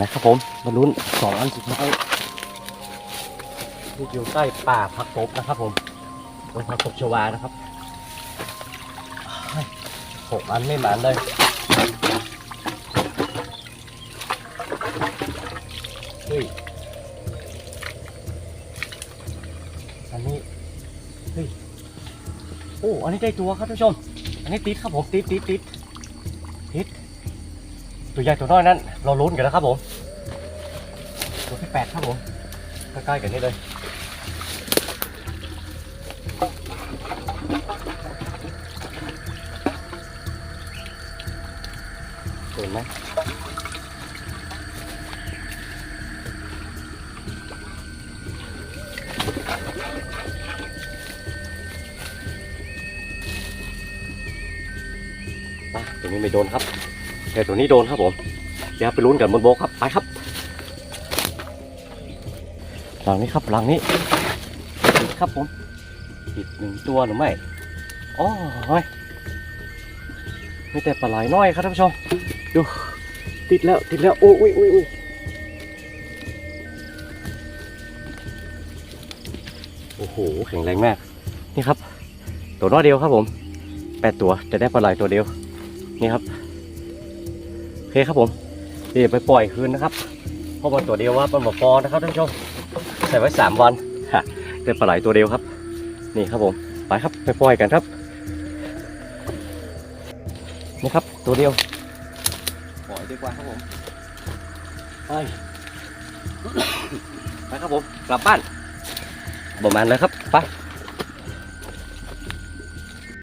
นะครับผมมาลุ้นสองอันสุดท้ายที่อยู่ใกล้ป่าพักตบนะครับผมบนพักตบชวานะครับหกอันไม่หมานเลยเฮ้ยอันนี้เฮ้ยโอ้อันนี้ได้ตัวครับท่านผู้ชม อันนี้ติดครับผมติดติดติดติด ตัวใหญ่ตัวน้อยนั้นเราลุ้นกันนะครับผมตัวที่แปดครับผมใกล้ๆกันนี่เลยเห็นไหมอะตัวนี้ไม่โดนครับ แต่ตัวนี้โดนครับผม เดี๋ยวไปลุ้นกันบนโบกครับ ไปครับหลังนี้ครับหลังนี้ครับผมอีกหนึ่งตัวหรือไม่อ๋อเฮ้ยมีแต่ปลาไหลน้อยครับท่านผู้ชม ดู ติดแล้วติดแล้ว โอ้ยอุ้ยอุ้ยอุ้ยโอ้โห แข็งแรงมาก นี่ครับ ตัวน้อยเดียวครับผมแปดตัวจะได้ปลาไหลตัวเดียว นี่ครับ เคครับผมเดี๋ยวไปปล่อยคืนนะครับเพราะว่าตัวเดียวว่าปลาหมอปอนะครับท่านผู้ชมใส่ไว้สามวันฮะได้ปลาไหลตัวเดียวครับ นี่ครับผมไปครับไปปล่อยกันครับนี่ครับตัวเดียวปล่อยดีกว่าครับผมไปไปครับผมกลับบ้านประมาณแล้วครับไป